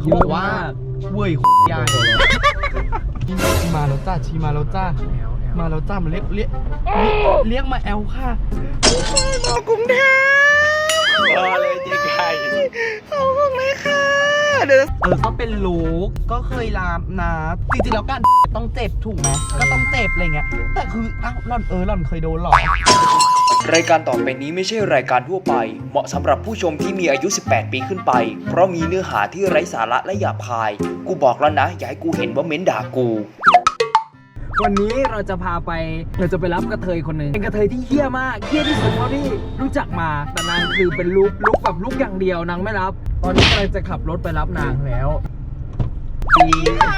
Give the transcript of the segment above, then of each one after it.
เขาบอกว่าเว้ยใหญ่มาแล้วจ้าชีมาแล้วจ้ามาแล้วจ้ามาเรียกเรียกเรียกเรียกมาแอลค่ะมากรุงเทพรอเลยเจ๊ไก่ขอบคุณเลยค่ะเดี๋ยวเออก็เป็นลูกก็เคยลามนะจริงๆแล้วการต้องเจ็บถูกไหมก็ต้องเจ็บอะไรเงี้ยแต่คืออ้าวหล่อนเออหล่อนเคยโดนหรอ รายการต่อไปนี้ไม่ใช่รายการทั่วไป เหมาะสำหรับผู้ชมที่มีอายุ 18 ปีขึ้นไป เพราะมีเนื้อหาที่ไร้สาระและหยาบคาย กูบอกแล้วนะ อย่าให้กูเห็นว่าเม้นด่ากู วันนี้เราจะพาไปเราจะไปรับกระเทยคนหนึ่งเป็นกระเทยที่เฮี้ยมากเฮี้ยที่สุดเท่าที่รู้จักมาแต่นางคือเป็นลุกลุกแบบลุกอย่างเดียวนางไม่รับ ตอนนี้กำลังจะขับรถไปรับนางแล้ว อีดอก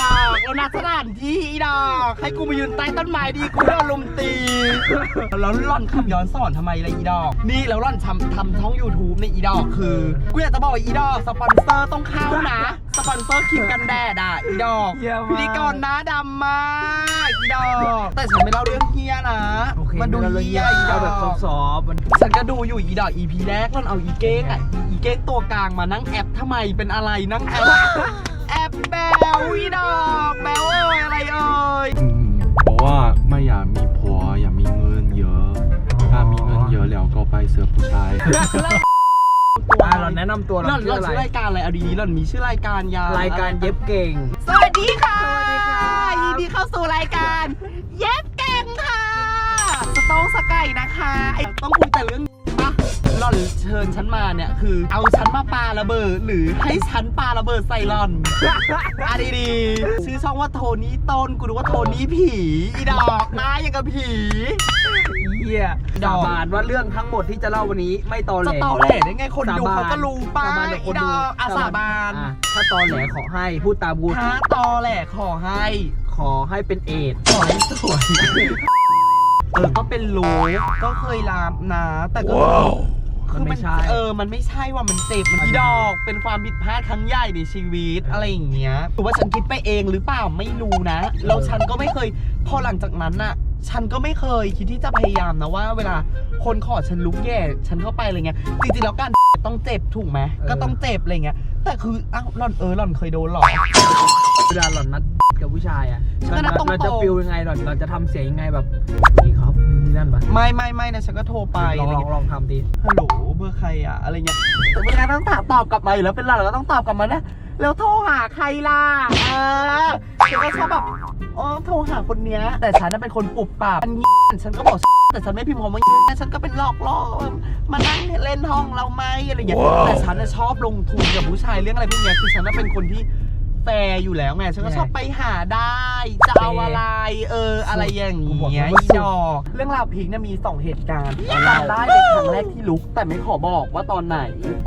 เรา นัดสถานที่อีดอกให้กูมายืนใต้ต้นไม้ดีกูโดนลุมตี แล้วร่อนขับย้อนสอนทำไมล่ะอีดอก นี่แล้วร่อนทำทำช่อง YouTube ในอีดอกคือกูอยากจะบอกว่าอีดอกสปอนเซอร์ต้องเข้านะ สปอนเซอร์ครีมกันแดดอะอีดอกเหี้ยมาก พิธีกรหน้าดำมากอีดอก แต่ฉันไม่เล่าเรื่องเฮียนะโอเคมันดูเราเฮียอีดเอาอกแบบซอฟต์ๆมันฉันก็ดูอยู่อีดอก EP แรกร่อนเอาอีเก้งอะอีเก้งตัวกลางมานั่งแอปทำไมเป็นอะไรนั่งแอป แอบแบวอีดอกแบวเอ้ยอะไรเอ่ยอืมบอกว่าไม่อยากมีผัวอยากมีเงินเยอะ ถ้ามีเงินเยอะแล้วก็ไปเสือผู้ชาย อะเราแนะนำตัวหล่เราอนหชื่ล่ออนอะไร ชื่อรายการอะไรเอาดีๆหล่อนมีชื่อรายการยาวรายการเย็บเก่ง สวัสดีค่ะสวัสดีครับยินดีเข้าสู่รายการ เย็บเก่งค่ะ สโต๊งสกายนะคะไอ้ต้องคุยแต่เรื่องปะ หล่อนเชิญฉันมาเนี่ยคือเอาฉันมาปาระเบิดหรือให้ฉันปาระเบิดใส่หล่อนอะดีๆชื่อช่องว่าโทนี่ต้นกูรู้ว่าโทนี่ผีอีดอกหน้าอย่างกับผีเฮี้ยดอกสาบานว่าเรื่องทั้งหมดที่จะเล่าวันนี้ไม่ตอแหลจะต่อแหล่ได้ไงคนดูสบเขาก็รู้ป้าสบานกับอีคนดดูอกอาสาบานอะถ้าตอแหลขอให้พูดตามกูถ้าตอแหล่ขอให้ขอให้เป็นเอดส์ขอให้สวยเออก็เป็นรู้ก็เคยลามนะแต่ก็ คือมันเออ มันไม่ใช่ว่ามันเจ็บมันอีดอก เป็นความผิดพลาดครั้งใหญ่ในชีวิต อะไรอย่างเงี้ยถือว่าฉันคิดไปเองหรือเปล่าไม่รู้นะ แล้วฉันก็ไม่เคย พอหลังจากนั้นน่ะ ฉันก็ไม่เคยคิดที่จะพยายามนะว่า เวลาคนขอฉันลุกแย่ ฉันเข้าไปอะไรเงี้ย จริงๆแล้วการต้องเจ็บถูกไหม ก็ต้องเจ็บอะไรเงี้ย แต่คืออ้าวหล่อนเออหล่อนเคยโดนหรอเว ลาหล่อนนัดกับผู้ชายอะฉันก็นัดตรงๆ เราจะฟิลยังไงหล่อนเราจะทำเสียงยังไงแบบนี่ครับนี่นั่นปะไม่ไม่ไม่นะฉันก็โทรไปลองอะไรลองเงี้ยลองทำดิฮัลโหลเบอร์ใครอะอะไรเงี้ยแต่เวลาต้องถามตอบกลับมาอยู่แล้วเป็นเราเราก็ต้องตอบกลับมานะแล้วโทรหาใครล่ะเออฉันก็ชอบแบบอ๋อโทรหาคนเนี้ย แต่ฉันน่ะเป็นคนปุบปรับอันนี้ฉันก็บอกแต่ฉันไม่พิมพ์คำว่าแต่ฉันก็เป็นหลอกล่อมานั่งเล่นห้องเราไหมอะไรอย่างเงี้ยแต่ฉันน่ะชอบลงทุนกับผู้ชายเรื่องอะไรพวกเนี้ยคือฉันน่ะเป็นคนที่ แฟร์อยู่แล้วไงฉันก็ชอบไปหาได้จะเอาอะไร เออ อะไรอย่างเงี้ยอีดอกเรื่องราวพีคเนี่ยมีสองเหตุการณ์จำได้ในครั้งแรกที่ลุก แต่ไม่ขอบอกว่าตอนไหน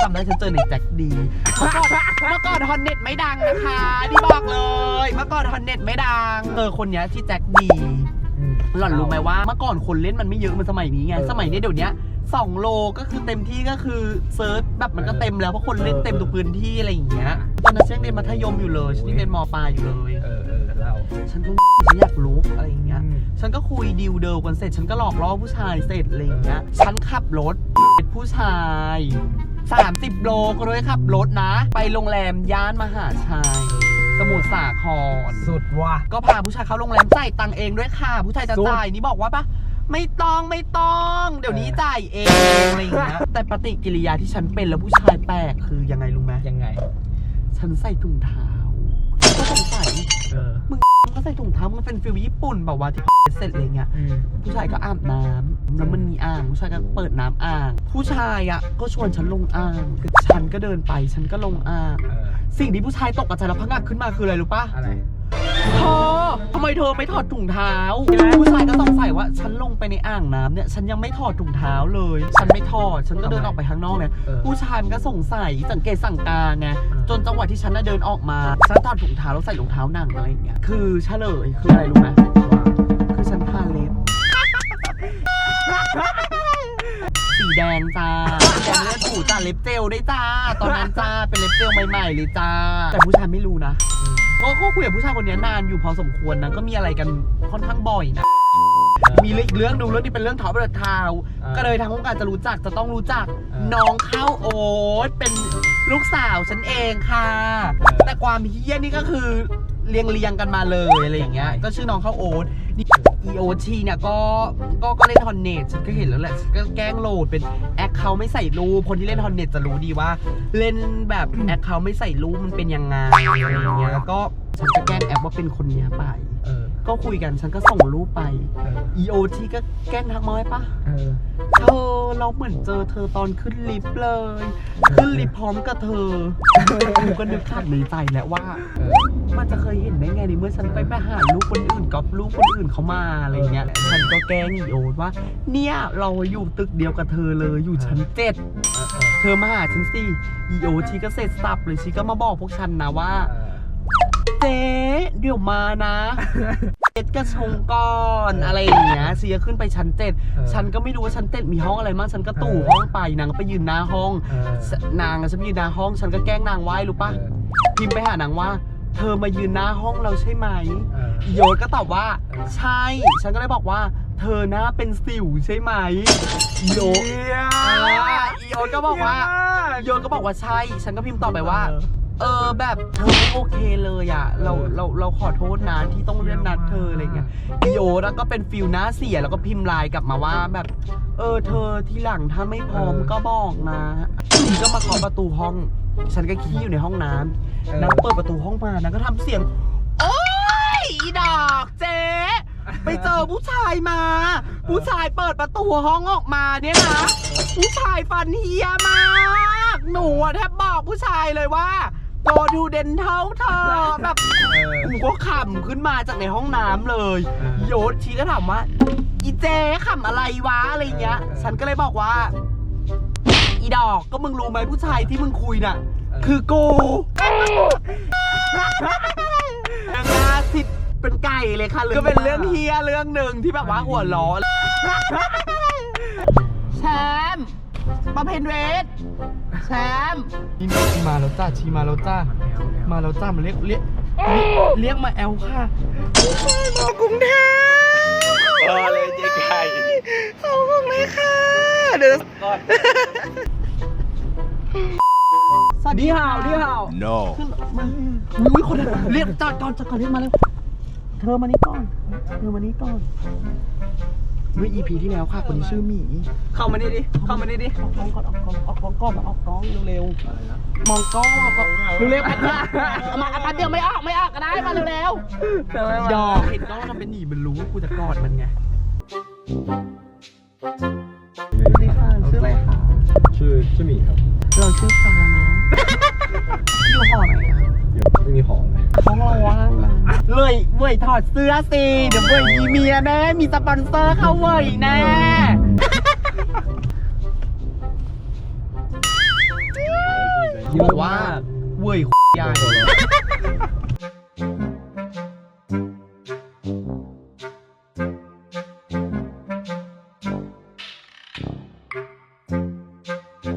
จำได้ฉันเจอในแจ็คดีเมื่อก่อนเมื่อก่อนฮอนเน็ตไม่ดังนะคะนี่บอกเลย เมื่อก่อนฮอนเน็ตไม่ดังเออคนเนี้ยที่แจ็คดีอืม หล่อนรู้ไหมว่าเมื่อก่อนคนเล่นมันไม่เยอะเหมันสมัยนี้ไง เออสมัยนี้เดี๋ยวนี้สองโลก็คือเต็มที่ก็คือเซิร์ชแบบมันก็เต็มแล้วเพราะคนเล่นเต็มทุกพื้นที่อะไรอย่างเงี้ยตอนนั้นฉันยังเรียนมัธยมอยู่เลยฉันยังเรียนมปลายอยู่เลย เออเออแล้วฉันก็ ฉันอยากลุกอะไรอย่างเงี้ย ฉันก็คุยดีลเดิลกันเสร็จ ฉันก็หลอกล่อผู้ชายเสร็จอะไรอย่างเงี้ย ฉันขับรถ เป็นผู้ชาย 30 โลก็เลยขับรถนะ ไปโรงแรมย่านมหาชัย สมุทรสาคร สุดว่ะ ก็พาผู้ชายเข้าโรงแรมจ่ายตังค์เองด้วยค่ะ ผู้ชายจะสุดจ่ายนี่บอกว่าปะไม่ต้องไม่ต้อง เดี๋ยวนี้จ่ายเองอะไรอย่างเงี้ยแต่ปฏิกิริยาที่ฉันเป็นแล้วผู้ชายแปลกคือยังไงรู้ไหมยังไง ฉันใส่ถุงเท้าก็สงสัยเออมึงก็ใส่ถุงเท้ามันเป็นฟิลญี่ปุ่นแบบว่าที่เสร็จอะไรเงี้ย อืมผู้ชายก็อาบน้ำแล้วมันมีอ่าง ผู้ชายก็เปิดน้ำอ่าง ผู้ชายอะก็ชวนฉันลงอ่าง คือ ฉันก็เดินไป ฉันก็ลงอ่างเออสิ่งที่ผู้ชายตกกระใจแล้วพังงาดขึ้นมาคืออะไรรู้ปะอะไรเธอทำไมเธอไม่ถอดถุงเท้า ผู้ชายก็สงสัยว่า ฉันลงไปในอ่างน้ำเนี่ย ฉันยังไม่ถอดถุงเท้าเลย ฉันไม่ถอด ฉันก็เดินออกไปข้างนอกเนี่ยเออผู้ชายมันก็สงสัย สังเกตสั่งการไง จนจังหวะที่ฉันน่ะเดินออกมา ฉันถอดถุงเท้าแล้วใส่รองเท้าหนังอะไรอย่างเงี้ย คือเฉลยคืออะไรรู้ไหมว่าคือฉันทาเล็บ สี แดงจ้าสีแดงเลือดถูจ้าเล็บเจลได้จ้า ตอนนั้นจ้าเป็นเล็บเจลใหม่ๆเลยจ้า แต่ผู้ชายไม่รู้นะก็ก็คุยกับผู้ชายคนนี้นานอยู่พอสมควรนะก็มีอะไรกันค่อนข้างบ่อยนะ มีอีกเรื่องหนึงเรื่องที่เป็นเรื่องท็อปเดอะทาวอ่าก็เลยทางวงการจะรู้จักจะต้องรู้จัก อ่าน้องข้าวโอ๊ตเป็นลูกสาวฉันเองค่ะเออแต่ความเฮี้ยนี่ก็คือเรียงเรียงๆกันมาเลยอะไรอย่างเงี้ยยังไงก็ชื่อน้องข้าวโอ๊ต EOT เนี่ยก็ก็ก็เล่นฮอนเน็ตฉันก็เห็นแล้วแหละฉันก็แกล้งโหลดเป็นแอคเคาท์ไม่ใส่รูปคนที่เล่นฮอนเน็ตจะรู้ดีว่า เล่นแบบแอคเคาท์ไม่ใส่รูปมันเป็นยังไงอะไรอย่างเงี้ยแล้วก็ฉันก็แกล้งแอปว่าเป็นคนเนี้ยไป ก็คุยกันฉันก็ส่งรูปไปเออ EOT ก็แกล้งทักมาไว้ปะเออ เธอเราเหมือนเจอเธอตอนขึ้นลิฟต์เลย ขึ้นลิฟต์พร้อมกับเธอกูก็นึกขับในใจแหละว่า เออ มันจะเคยเห็นได้ไงในเมื่อฉันไปไปหาลูกคนอื่นก๊อปลูกคนอื่นเขามาอะไรเงี้ยฉันก็แกล้งอีโอตว่า เนี่ยเราอยู่ตึกเดียวกับเธอเลยอยู่ชั้นเจ็ดเออเออเธอมาหาฉันสิอีโอชีก็เสร็จสับเลยชีก็มาบอกพวกฉันนะว่า เจ๊เดี๋ยวมานะ เจ็ดกระชงก่อนอะไรอย่างเงี้ยชีก็ขึ้นไปชั้นเจ็ดเออฉันก็ไม่รู้ว่าชั้นเจ็ดมีห้องอะไรมั่งฉันก็ตู่ห้องไปนางก็ไปยืนหน้าห้องเออนางอะฉันไปยืนหน้าห้อง ฉันก็แกล้งนางไหว้รู้ปะพิมพ์ไปหานางว่า เธอมายืนหน้าห้องเราใช่ไหมเอออีโยนก็ตอบว่า ใช่ ฉันก็เลยบอกว่า เธอหน้าเป็นสิวใช่ไหมอีโยนอ่าอีโยนก็บอกว่าอีโยนก็บอกว่าใช่ ฉันก็พิมพ์ตอบไปว่า เออแบบเธอไม่โอเคเลยอะ เราเราเราขอโทษนะที่ต้องเลื่อนนัดเธออะไรเงี้ยอีโยนแล้วก็เป็นฟิลหน้าเสียแล้วก็พิมพ์ไลน์กลับมาว่าแบบ เออเธอทีหลังถ้าไม่พร้อมเออก็บอกนะทีก็มาเคาะประตูห้อง ฉันก็ขี้อยู่ในห้องน้ำเออนางเปิดประตูห้องมานางก็ทำเสียง โอ๊ยอีดอกเจ๊ไปเจอผู้ชายมา ผู้ชายเปิดประตูห้องออกมาเนี่ยนะ ผู้ชายฟันเฮียมาก หนูอะแทบบอกผู้ชายเลยว่า โดดูเดนเท่าเธอแบบกูก็ขำขึ้นมาจากในห้องน้ำเลยเออโยนชีก็ถามว่า อีเจ๊ขำอะไรวะอะไรเงี้ย ฉันก็เลยบอกว่า อีดอกก็มึงรู้ไหมผู้ชายที่มึงคุยน่ะ คือกูยังหน้าสิเป็นไก่เลยค่ะก็เป็นเรื่องเฮียเรื่องหนึ่งที่แบบว่าหัวล้อแชมป์ มาเพนเวสแชมป์ชีมาแล้วจ้าชีมาแล้วจ้ามาแล้วจ้ามาเรียกเรียกเรียกเรียกมาแอลค่ะมากรุงเทพพอเลยเจ๊ไก่ขอบคุณเลยค่ะเดี๋ยวก่อนสวัสดีดีค่ะห่าวดีห่าว no ขึ้นมาอุ้ยคนเรียกจอดก่อนจอดก่อนเรียกมาเร็วเธอมานี่ก่อนเธอมานี่ก่อน เมื่อ EP ที่แล้วค่ะคนนี้ชื่อหมีเข้ามานี่ดิ เข้ามานี่ดิ ออกกล้องก่อนออกกล้องออกกล้องก่อนมาออกกล้องเร็วๆมองกล้องออกกล้องเร็วๆแป๊บเดียวเอามาเอาแป๊บเดียวไม่ออกไม่ออกก็ได้มาเร็วๆดอกเห็นกล้องทำเป็นหนีมันรู้ว่ากูจะกอดมันไงสวัสดีค่ะชื่ออะไรคะชื่อชื่อหมีครับ เราชื่อฟ้านะ อยู่หอไหนอะอยู่ไม่มีของเลยห้องเราว่างนะเลยเว้ยถอดเสื้อสิเดี๋ยวเว้ยมีเมียแน่มีสปอนเซอร์เข้าเว้ยแน่บอกว่าเว้ยใหญ่